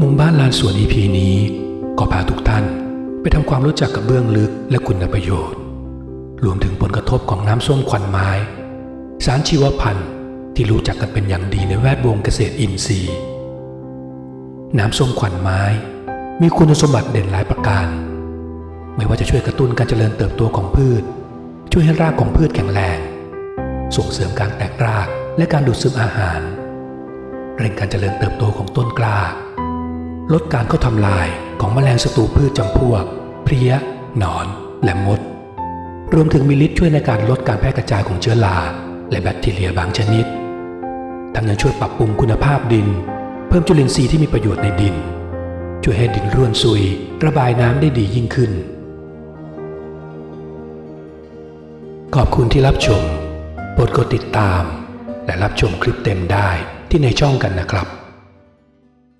มุมบ้านลานสวน EP นี้ก็พาทุกท่านไปทำความรู้จักกับเบื้องลึกและคุณประโยชน์ รวมถึงผลกระทบของน้ำส้มควันไม้ สารชีวพันธุ์ที่รู้จักกันเป็นอย่างดีในแวดวงเกษตรอินทรีย์ น้ำส้มควันไม้ มีคุณสมบัติเด่นหลายประการ ไม่ว่าจะช่วยกระตุ้นการเจริญเติบโตของพืช ช่วยให้รากของพืชแข็งแรง ส่งเสริมการแตกรากและการดูดซึมอาหาร เร่งการเจริญเติบโตของต้นกล้า ลดการเข้าทำลายของแมลงศัตรูพืชจำพวก เพลี้ย หนอน และมด รวมถึงมีฤทธิ์ช่วยในการลดการแพร่กระจายของเชื้อรา และแบคทีเรียบางชนิด ทั้งยังช่วยปรับปรุงคุณภาพดิน เพิ่มจุลินทรีย์ที่มีประโยชน์ในดิน ช่วยให้ดินร่วนซุย ระบายน้ำได้ดียิ่งขึ้น ขอบคุณที่รับชม โปรดกดติดตาม และรับชมคลิปเต็มได้ที่ในช่องกันนะครับ